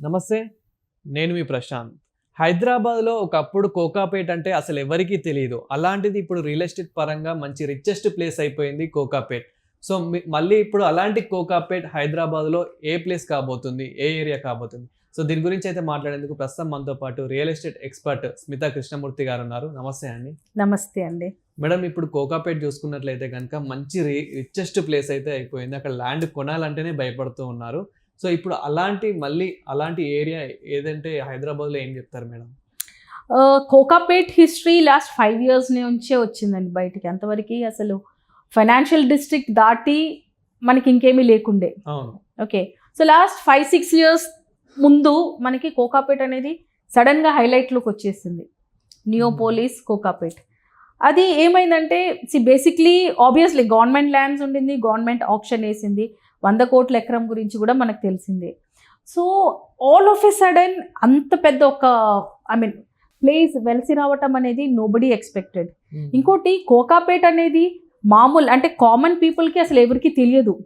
నమస్తే నేను మీ ప్రశాంత్. హైదరాబాద్లో ఒకప్పుడు కోకాపేట్ అంటే అసలు ఎవరికీ తెలియదు అలాంటిది ఇప్పుడు రియల్ ఎస్టేట్ పరంగా మంచి రిచెస్ట్ ప్లేస్ అయిపోయింది కోకాపేట్. సో మళ్ళీ ఇప్పుడు అలాంటి కోకాపేట్ హైదరాబాద్లో ఏ ప్లేస్ కాబోతుంది ఏ ఏరియా కాబోతుంది? సో దీని గురించి అయితే మాట్లాడేందుకు ప్రస్తుతం మనతో పాటు real estate expert Smita Krishnamurthy garu ఉన్నారు. నమస్తే అండి. నమస్తే అండి. మేడం ఇప్పుడు కోకాపేట్ చూసుకున్నట్లయితే కనుక మంచి రిచెస్ట్ ప్లేస్ అయితే అయిపోయింది. అక్కడ ల్యాండ్ కొనాలంటేనే భయపడుతూ ఉన్నారు. సో ఇప్పుడు అలాంటి మళ్ళీ అలాంటి ఏరియా ఏదంటే హైదరాబాద్లో ఏం చెప్తారు madam? Kokapet history last five years నుంచే వచ్చిందండి బయటికి. అంతవరకు అసలు ఫైనాన్షియల్ డిస్ట్రిక్ట్ దాటి మనకి ఇంకేమీ లేకుండే. అవును. Okay. So last five six years ముందు మనకి కోకాపేట్ అనేది సడన్గా హైలైట్లోకి వచ్చేసింది. నియోపోలిస్ కోకాపేట్. అది ఏమైందంటే see basically obviously government lands ఉండింది గవర్నమెంట్ ఆప్షన్ వేసింది. వంద కోట్ల ఎకరం గురించి కూడా మనకు తెలిసిందే. So all of a sudden అంత పెద్ద ఒక ఐ మీన్ ప్లేస్ వెలిసి రావటం అనేది నోబడి ఎక్స్పెక్టెడ్ ఇంకోటి కోకాపేట్ అనేది మామూలు అంటే కామన్ పీపుల్కి అసలు ఎవరికి తెలియదు.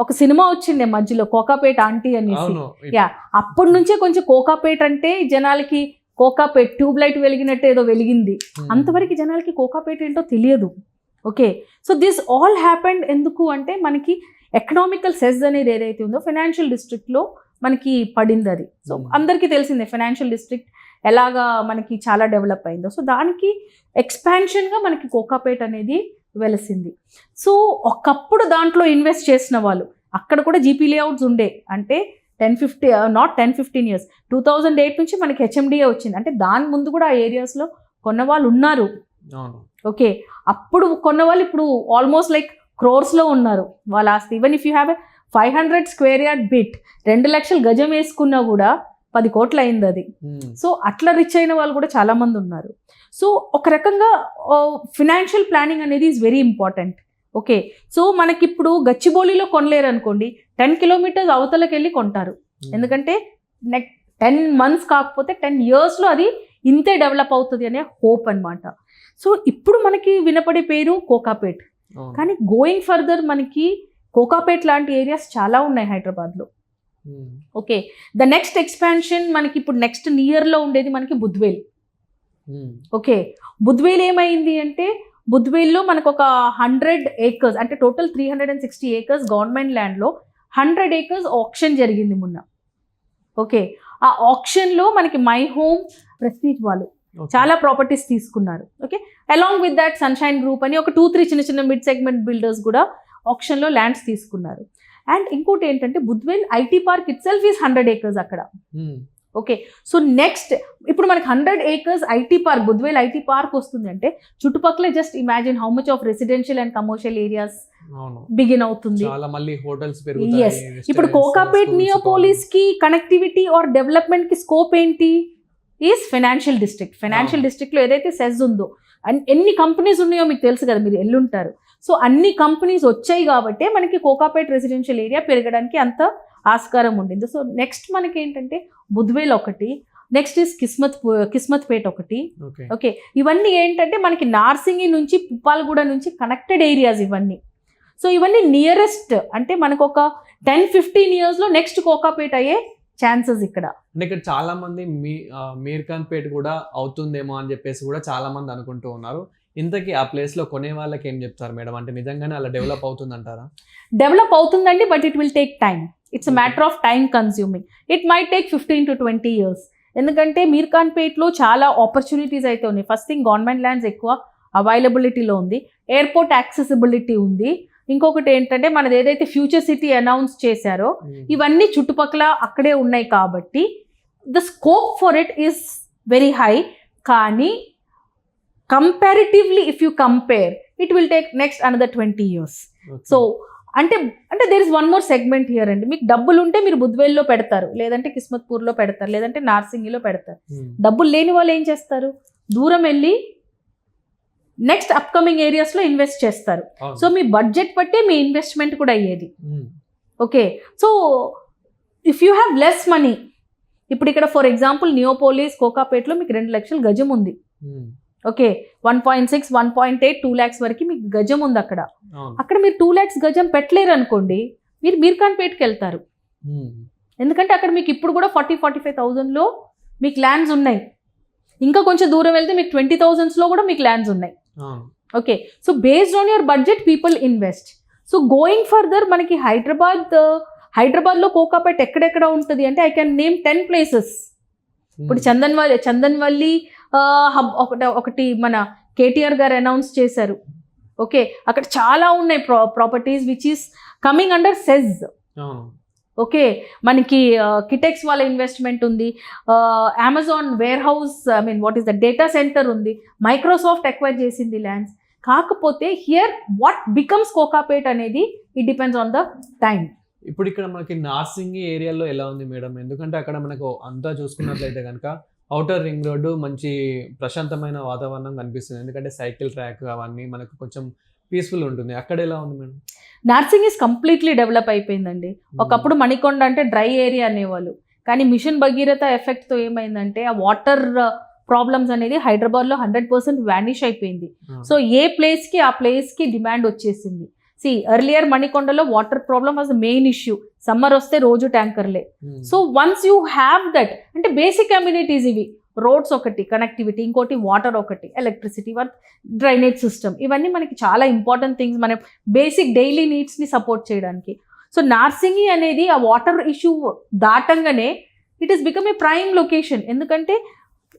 ఒక సినిమా వచ్చిండే మధ్యలో కోకాపేట్ ఆంటీ అనేసి. యా అప్పటి నుంచే కొంచెం కోకాపేట్ అంటే జనాలకి కోకాపేట్ ట్యూబ్ లైట్ వెలిగినట్టు ఏదో వెలిగింది. Hmm. అంతవరకు జనాలకి కోకాపేట్ ఏంటో తెలియదు. Okay. So this all happened ఎందుకు అంటే మనకి ఎకనామికల్ సెస్ అనేది ఏదైతే ఉందో ఫైనాన్షియల్ డిస్ట్రిక్ట్లో మనకి పడింది అది. So Hmm. అందరికీ తెలిసిందే ఫైనాన్షియల్ డిస్ట్రిక్ట్ ఎలాగా మనకి చాలా డెవలప్ అయిందో. సో దానికి ఎక్స్పాన్షన్గా మనకి కోకాపేట్ అనేది వెలసింది. సో ఒకప్పుడు దాంట్లో ఇన్వెస్ట్ చేసిన వాళ్ళు అక్కడ కూడా జీపీ లేఅవుట్స్ ఉండే. అంటే ten fifty not ten fifteen years two thousand eight నుంచి మనకి హెచ్ఎండిఏ వచ్చింది. అంటే దాని ముందు కూడా ఆ ఏరియాస్లో కొన్న వాళ్ళు ఉన్నారు. ఓకే అప్పుడు కొన్న వాళ్ళు ఇప్పుడు ఆల్మోస్ట్ లైక్ క్రోర్స్లో ఉన్నారు. వాళ్ళ ఆస్తి. Even if you have five hundred square yard bit రెండు లక్షలు గజం వేసుకున్నా కూడా పది కోట్లు అయింది అది. Hmm. సో అట్లా రిచ్ అయిన వాళ్ళు కూడా చాలా మంది ఉన్నారు. సో ఒక రకంగా ఫినాన్షియల్ ప్లానింగ్ అనేది is very important okay so మనకి ఇప్పుడు గచ్చిబౌలిలో కొనలేరు అనుకోండి టెన్ కిలోమీటర్స్ అవతలకి వెళ్ళి కొంటారు. Hmm. ఎందుకంటే నెక్ టెన్ మంత్స్ కాకపోతే టెన్ ఇయర్స్లో అది ఇంతే డెవలప్ అవుతుంది అనే హోప్ అన్నమాట. సో ఇప్పుడు మనకి వినపడే పేరు కోకాపేట్. కానీ గోయింగ్ ఫర్దర్ మనకి కోకాపేట్ లాంటి ఏరియాస్ చాలా ఉన్నాయి హైదరాబాద్లో. Hmm. Okay the next expansion మనకి ఇప్పుడు నెక్స్ట్ నియర్లో ఉండేది మనకి బుద్వేల్. Hmm. ఓకే బుద్వేల్ ఏమైంది అంటే బుద్వేల్లో మనకు ఒక హండ్రెడ్ ఏకర్స్ అంటే total three hundred and sixty acres government ల్యాండ్లో హండ్రెడ్ ఏకర్స్ ఆప్షన్ జరిగింది మొన్న. ఓకే ఆ ఆప్షన్లో మనకి మై హోమ్ ప్రెస్టీజ్ వాళ్ళు. చాలా ప్రాపర్టీస్ తీసుకున్నారు. Okay along with that sunshine group అని ఒక టూ త్రీ చిన్న చిన్న మిడ్ సెగ్మెంట్ బిల్డర్స్ కూడా ఆప్షన్లో ల్యాండ్స్ తీసుకున్నారు. అండ్ ఇంకోటి ఏంటంటే Budvel IT park itself is hundred acres అక్కడ. ఓకే సో నెక్స్ట్ ఇప్పుడు మనకి hundred acres IT park Budvel IT park వస్తుంది అంటే చుట్టుపక్కల just imagine how much of residential and commercial areas begin అవుతుంది. మళ్ళీ హోటల్స్ ఇప్పుడు కోకాపేట్ నియోపోలిస్కి కనెక్టివిటీ ఆర్ డెవలప్మెంట్కి స్కోప్ ఏంటి? Is financial district. ఫైనాన్షియల్ అవును. డిస్ట్రిక్ట్లో ఏదైతే సెజ్ ఉందో అండ్ ఎన్ని కంపెనీస్ ఉన్నాయో మీకు తెలుసు కదా మీరు ఎల్లుంటారు. సో అన్ని కంపెనీస్ వచ్చాయి కాబట్టే మనకి కోకాపేట్ రెసిడెన్షియల్ ఏరియా పెరగడానికి అంత ఆస్కారం ఉండింది. సో నెక్స్ట్ మనకి ఏంటంటే బుద్వేల్ ఒకటి నెక్స్ట్ ఇస్ కిస్మత్ కిస్మత్ పేట్ ఒకటి. ఓకే. ఇవన్నీ ఏంటంటే మనకి నార్సింగి నుంచి పుప్పాలగూడ నుంచి కనెక్టెడ్ ఏరియాస్ ఇవన్నీ. సో ఇవన్నీ నియరెస్ట్ అంటే మనకు ఒక టెన్ ఫిఫ్టీన్ ఇయర్స్లో నెక్స్ట్ కోకాపేట్ అయ్యే ఛాన్సెస్ ఇక్కడ. అంటే ఇక్కడ చాలా మంది మీ మీర్ఖాన్ పేట్ కూడా అవుతుందేమో అని చెప్పేసి కూడా చాలా మంది అనుకుంటూ ఉన్నారు. ఇంతకీ ఆ ప్లేస్లో కొనే వాళ్ళకి ఏం చెప్తారు మేడం? అంటే నిజంగానే అలా డెవలప్ అవుతుందంటారా? డెవలప్ అవుతుందండి but it will take time it's matter of time consuming it might take fifteen to twenty years ఎందుకంటే మీర్ఖాన్పేట్లో చాలా ఆపర్చునిటీస్ అయితే ఉన్నాయి. ఫస్ట్ థింగ్ గవర్నమెంట్ ల్యాండ్స్ ఎక్కువ అవైలబిలిటీలో ఉంది. ఎయిర్పోర్ట్ యాక్సెసిబిలిటీ ఉంది. ఇంకొకటి ఏంటంటే మనది ఏదైతే ఫ్యూచర్ సిటీ అనౌన్స్ చేశారో ఇవన్నీ చుట్టుపక్కల అక్కడే ఉన్నాయి కాబట్టి the scope for it is very high కానీ comparatively if you compare it will take next another twenty years. So అంటే అంటే there is one more segment here అండి. మీకు డబ్బులు ఉంటే మీరు బుద్వేల్లో పెడతారు లేదంటే కిస్మత్పూర్లో పెడతారు లేదంటే నార్సింగిలో పెడతారు. Hmm. డబ్బులు లేని వాళ్ళు ఏం చేస్తారు? దూరం వెళ్ళి నెక్స్ట్ అప్కమింగ్ ఏరియాస్లో ఇన్వెస్ట్ చేస్తారు. సో మీ బడ్జెట్ బట్టే మీ ఇన్వెస్ట్మెంట్ కూడా అయ్యేది. Hmm. Okay. So if you have less money ఇప్పుడు ఇక్కడ ఫర్ ఎగ్జాంపుల్ నియోపోలిస్ కోకాపేట్లో మీకు రెండు లక్షల గజం ఉంది. Hmm. Okay. One point six one point eight two lakhs వరకు మీకు గజం ఉంది అక్కడ. అక్కడ మీరు టూ ల్యాక్స్ గజం పెట్టలేరు అనుకోండి మీరు మీర్ఖాన్పేట్కి వెళ్తారు. Hmm. ఎందుకంటే అక్కడ మీకు ఇప్పుడు కూడా ఫార్టీ ఫార్టీ ఫైవ్ థౌజండ్లో మీకు ల్యాండ్స్ ఉన్నాయి. ఇంకా కొంచెం దూరం వెళ్తే మీకు ట్వంటీ థౌజండ్స్లో కూడా మీకు ల్యాండ్స్ ఉన్నాయి. Okay so based on your budget people invest so going further మనకి హైదరాబాద్ హైదరాబాద్లో కోకాపేట్ ఎక్కడెక్కడ ఉంటుంది అంటే I can name ten places ఇప్పుడు చందన్వల్లి చందన్వల్లి ఆ, హబ్ ఒకటి ఒకటి మన కేటీఆర్ గారు అనౌన్స్ చేశారు. ఓకే అక్కడ చాలా ఉన్నాయి ప్రా properties which is coming under SEZ okay మనకి కిటెక్స్ వాళ్ళ ఇన్వెస్ట్మెంట్ ఉంది. Amazon warehouse I mean what is the data center ఉంది. మైక్రోసాఫ్ట్ ఎక్వైర్ చేసింది ల్యాండ్స్ కాకపోతే హియర్ వాట్ బికమ్స్ కోకాపేట్ అనేది it depends on the time ఇప్పుడు ఇక్కడ మనకి నార్సింగ్ ఏరియాలో ఎలా ఉంది మేడం? ఎందుకంటే అక్కడ మనకు అంతా చూసుకున్నట్లయితే కనుక అవుటర్ రింగ్ రోడ్డు మంచి ప్రశాంతమైన వాతావరణం కనిపిస్తుంది. ఎందుకంటే సైకిల్ ట్రాక్ అవన్నీ మనకు కొంచెం పీస్ఫుల్ ఉంటుంది. అక్కడ ఎలా ఉంది madam? Narsingi is completely develop అయిపోయిందండి. ఒకప్పుడు మణికొండ అంటే డ్రై ఏరియా అనేవాళ్ళు. కానీ మిషన్ భగీరథ ఎఫెక్ట్తో ఏమైందంటే ఆ వాటర్ ప్రాబ్లమ్స్ అనేది హైదరాబాద్లో హండ్రెడ్ పర్సెంట్ వ్యానిష్ అయిపోయింది. సో ఏ ప్లేస్కి ఆ ప్లేస్కి డిమాండ్ వచ్చేసింది. See earlier మణికొండలో water problem was main issue summer వస్తే రోజు ట్యాంకర్లే so once you have that అంటే బేసిక్ కమ్యూనిటీస్ ఇవి. రోడ్స్ ఒకటి కనెక్టివిటీ ఇంకోటి వాటర్ ఒకటి ఎలక్ట్రిసిటీ వర్త్ డ్రైనేజ్ సిస్టమ్ ఇవన్నీ మనకి చాలా ఇంపార్టెంట్ థింగ్స్ మన బేసిక్ డైలీ నీడ్స్ని సపోర్ట్ చేయడానికి. సో నార్సింగి అనేది ఆ water issue దాటంగానే it is become a prime location ఎందుకంటే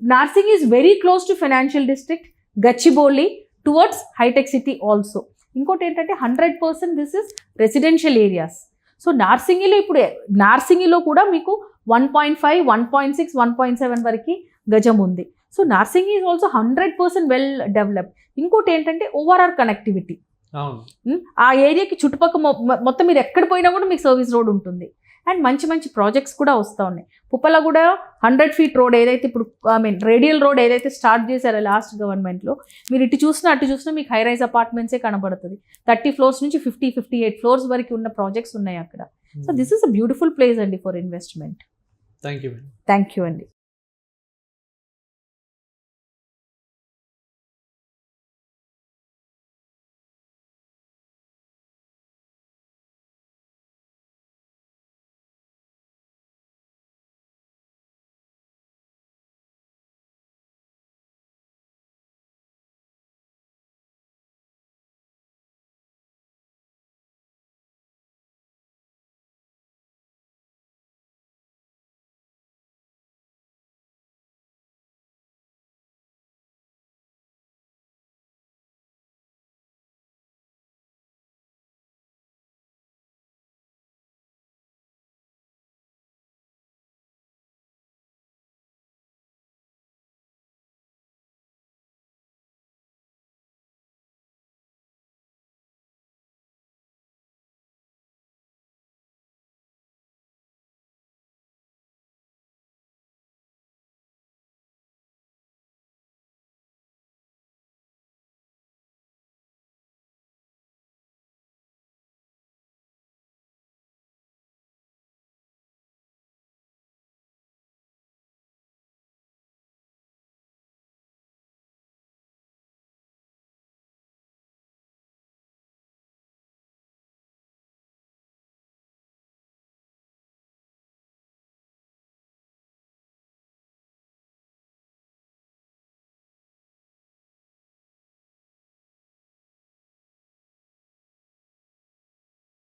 Narsingi is very close to financial district Gachibowli towards hitech city also ఇంకోటి ఏంటంటే hundred percent this is residential areas so నార్సింగిలో ఇప్పుడు నార్సింగిలో కూడా మీకు one point five one point six one point seven వరకు గజం ఉంది so Narsingi is also hundred percent well developed ఇంకోటి ఏంటంటే ఓవరాల్ కనెక్టివిటీ ఆ ఏరియాకి చుట్టుపక్కల మొత్తం మీరు ఎక్కడ పోయినా కూడా మీకు సర్వీస్ రోడ్ ఉంటుంది. అండ్ మంచి మంచి ప్రాజెక్ట్స్ కూడా వస్తూ ఉన్నాయి. పుప్పల కూడా హండ్రెడ్ ఫీట్ రోడ్ ఏదైతే ఇప్పుడు ఐ మీన్ రేడియల్ రోడ్ ఏదైతే స్టార్ట్ చేశారో లాస్ట్ గవర్నమెంట్లో మీరు ఇటు చూసినా అటు చూసినా మీకు హై రైజ్ అపార్ట్మెంట్సే కనబడుతుంది. థర్టీ ఫ్లోర్స్ నుంచి ఫిఫ్టీ ఫిఫ్టీ ఎయిట్ ఫ్లోర్స్ వరకు ఉన్న ప్రాజెక్ట్స్ ఉన్నాయి అక్కడ. So this is a beautiful place అండి for investment thank you thank you అండి.